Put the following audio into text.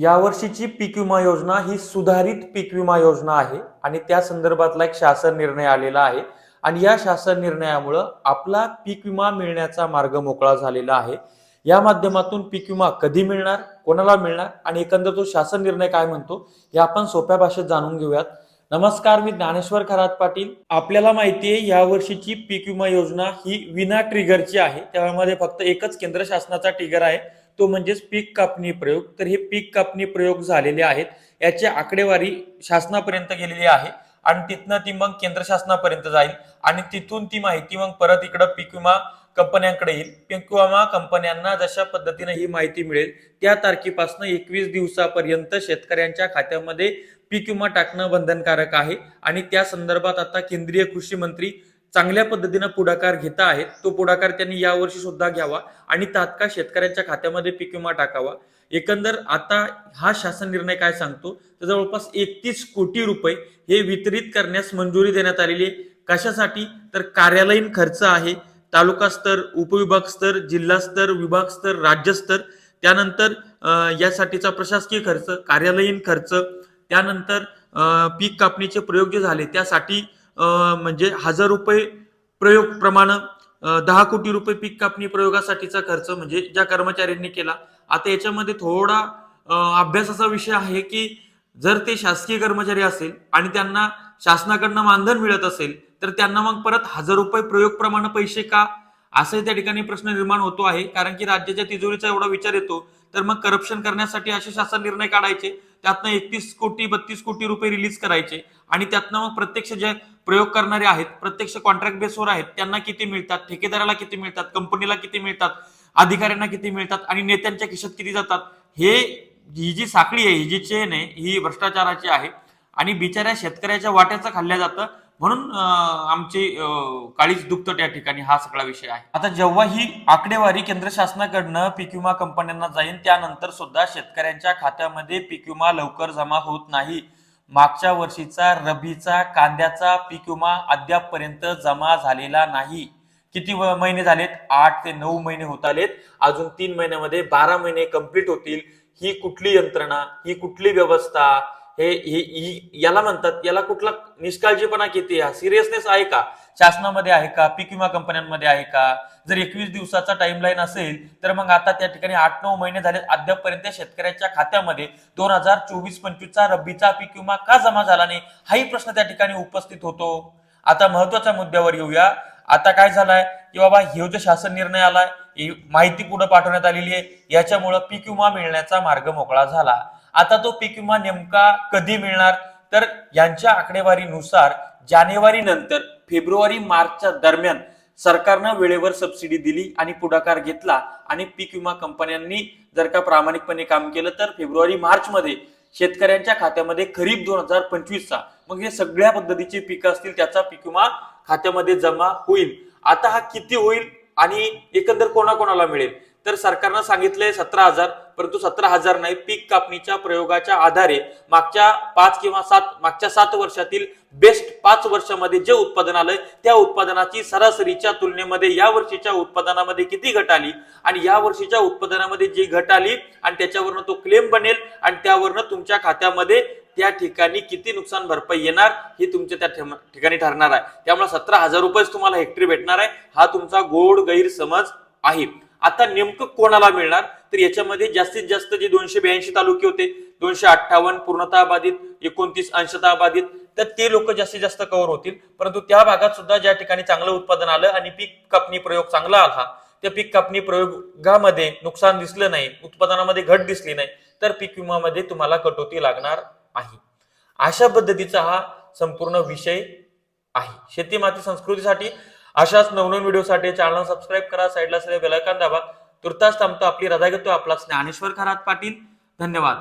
यावर्षीची पीक विमा योजना ही सुधारित पीक विमा योजना आहे आणि त्या संदर्भातला एक शासन निर्णय आलेला आहे. आणि या शासन निर्णयामुळं आपला पीक विमा मिळण्याचा मार्ग मोकळा झालेला आहे. या माध्यमातून पीक विमा कधी मिळणार कोणाला मिळणार आणि एकंदर तो शासन निर्णय काय म्हणतो हे आपण सोप्या भाषेत जाणून घेऊयात. नमस्कार मी ज्ञानेश्वर खरात पाटील. आपल्याला माहिती आहे या वर्षीची पीक विमा योजना ही विना ट्रिगरची आहे. त्यामध्ये फक्त एकच केंद्र शासनाचा ट्रिगर आहे. तो म्हणजेच पीक कापणी प्रयोग. तर हे पीक कापणी प्रयोग झालेले आहेत. याची आकडेवारी शासनापर्यंत गेलेली आहे आणि तिथनं ती मग केंद्र शासनापर्यंत जाईल आणि तिथून ती माहिती मग परत इकडं पीक विमा कंपन्यांकडे येईल. पीक विमा कंपन्यांना जशा पद्धतीने ही माहिती मिळेल त्या तारखेपासून एकवीस दिवसापर्यंत शेतकऱ्यांच्या खात्यामध्ये पीक विमा टाकणं बंधनकारक आहे. आणि त्या संदर्भात आता केंद्रीय कृषी मंत्री चांगल्या पद्धतीनं पुढाकार घेता आहेत तो पुढाकार त्यांनी यावर्षी सुद्धा घ्यावा आणि तात्काळ शेतकऱ्यांच्या खात्यामध्ये पीक विमा टाकावा. एकंदर आता हा शासन निर्णय काय सांगतो? तर जवळपास एकतीस कोटी रुपये हे वितरित करण्यास मंजुरी देण्यात आलेली आहे. कशासाठी? तर कार्यालयीन खर्च आहे. तालुका स्तर उपविभाग स्तर जिल्हा स्तर विभाग स्तर राज्य स्तर. त्यानंतर यासाठीचा प्रशासकीय खर्च कार्यालयीन खर्च. त्यानंतर पीक कापणीचे प्रयोग जे झाले. त्यासाठी म्हणजे हजार रुपये प्रयोग प्रमाण दहा कोटी रुपये पीक कापणी प्रयोगासाठीचा खर्च म्हणजे ज्या कर्मचाऱ्यांनी केला. आता याच्यामध्ये थोडा अभ्यासाचा विषय आहे की जर ते शासकीय कर्मचारी असेल आणि त्यांना शासनाकडनं मानधन मिळत असेल तर त्यांना मग परत हजार रुपये प्रयोग प्रमाण पैसे का असंही त्या ठिकाणी प्रश्न निर्माण होतो आहे. कारण की राज्याच्या तिजोरीचा एवढा विचार येतो तर मग करप्शन करण्यासाठी असे शासन निर्णय काढायचे. त्यातनं एकतीस कोटी बत्तीस कोटी रुपये रिलीज करायचे. आणि त्यातनं मग प्रत्यक्ष जे प्रयोग करणारे आहेत प्रत्यक्ष कॉन्ट्रॅक्ट बेसवर आहेत त्यांना किती मिळतात? ठेकेदाराला किती मिळतात? कंपनीला किती मिळतात? अधिकाऱ्यांना किती मिळतात? आणि नेत्यांच्या खिशात किती जातात? हे ही जी साखळी आहे ही जी चेन आहे ही भ्रष्टाचाराची आहे. आणि बिचाऱ्या शेतकऱ्याच्या वाट्याचं खाल्ल्या जातं. म्हणून आमची काळीच दुखतं त्या ठिकाणी हा सगळा विषय आहे. आता जेव्हा ही आकडेवारी केंद्र शासनाकडनं पीक विमा कंपन्यांना जाईल त्यानंतर सुद्धा शेतकऱ्यांच्या खात्यामध्ये पीक विमा लवकर जमा होत नाही. मागच्या वर्षीचा रबीचा कांद्याचा पीक विमा अद्यापपर्यंत जमा झालेला नाही. किती महिने झालेत? आठ ते नऊ महिने होत आलेत. अजून तीन महिन्यामध्ये बारा महिने कंप्लीट होतील. ही कुठली यंत्रणा? ही कुठली व्यवस्था? हे याला म्हणतात याला कुठला निष्काळजीपणा किती हा सिरियसनेस आहे का? शासनामध्ये आहे का? पीक विमा कंपन्यांमध्ये आहे का? जर एकवीस दिवसाचा टाइमलाईन असेल तर मग आता त्या ठिकाणी आठ नऊ महिने झाले अद्यापपर्यंत शेतकऱ्याच्या खात्यामध्ये दोन हजार चोवीस पंचवीसचा रब्बीचा पीक विमा का जमा झाला नाही? हाही प्रश्न त्या ठिकाणी उपस्थित होतो. आता महत्त्वाच्या मुद्द्यावर येऊया. आता काय झालाय? की बाबा हे जो शासन निर्णय आलाय माहिती पुढे पाठवण्यात आलेली आहे. याच्यामुळं पीक विमा मिळण्याचा मार्ग मोकळा झाला. आता तो पीक विमा नेमका कधी मिळणार? तर यांच्या आकडेवारीनुसार जानेवारी नंतर फेब्रुवारी मार्चच्या दरम्यान सरकारनं वेळेवर सबसिडी दिली आणि पुढाकार घेतला आणि पीक विमा कंपन्यांनी जर का प्रामाणिकपणे काम केलं तर फेब्रुवारी मार्च मध्ये शेतकऱ्यांच्या खात्यामध्ये खरीप दोन हजार पंचवीसचा मग हे सगळ्या पद्धतीची पिकं असतील त्याचा पीक विमा खात्यामध्ये जमा होईल. आता हा किती होईल आणि एकंदर कोणाकोणाला मिळेल? तर सरकारनं सांगितलंय सतरा हजार परंतु सतरा हजार नाही पीक कापणीच्या प्रयोगाच्या आधारे मागच्या पाच किंवा सात मागच्या सात वर्षातील बेस्ट पाच वर्षामध्ये जे उत्पादन आलंय त्या उत्पादनाची सरासरीच्या तुलनेमध्ये या वर्षीच्या उत्पादनामध्ये किती घट आली? आणि या वर्षीच्या उत्पादनामध्ये जी घट आली आणि त्याच्यावरनं तो क्लेम बनेल आणि त्यावरनं तुमच्या खात्यामध्ये त्या ठिकाणी किती नुकसान भरपाई येणार हे तुमच्या त्या ठिकाणी ठरणार आहे. त्यामुळे सतरा हजार रुपयेच तुम्हाला हेक्टरी भेटणार आहे. हा तुमचा गोड गैरसमज आहे. आता नेमकं कोणाला मिळणार? तर याच्यामध्ये जास्तीत जास्त जे दोनशे ब्याऐंशी तालुके होते दोनशे अठ्ठावन्न पूर्णतः बाधित एकोणतीस अंशतः बाधित तर ते लोक जास्तीत जास्त कव्हर होतील. परंतु त्या भागात सुद्धा ज्या ठिकाणी चांगलं उत्पादन आलं आणि पीक कापणी प्रयोग चांगला आला त्या पीक कापणी प्रयोगामध्ये नुकसान दिसलं नाही उत्पादनामध्ये घट दिसली नाही तर पीक विमामध्ये तुम्हाला कटोती लागणार आहे अशा पद्धतीचा हा संपूर्ण विषय आहे. शेती माती संस्कृतीसाठी अशाच नवनवीन व्हिडिओसाठी चॅनल सबस्क्राईब करा साईडला सगळे बेलायकॉन दाबा. तुर्तास थांबतो आपली रजा घेतो आपला ज्ञानेश्वर खरात पाटील. धन्यवाद.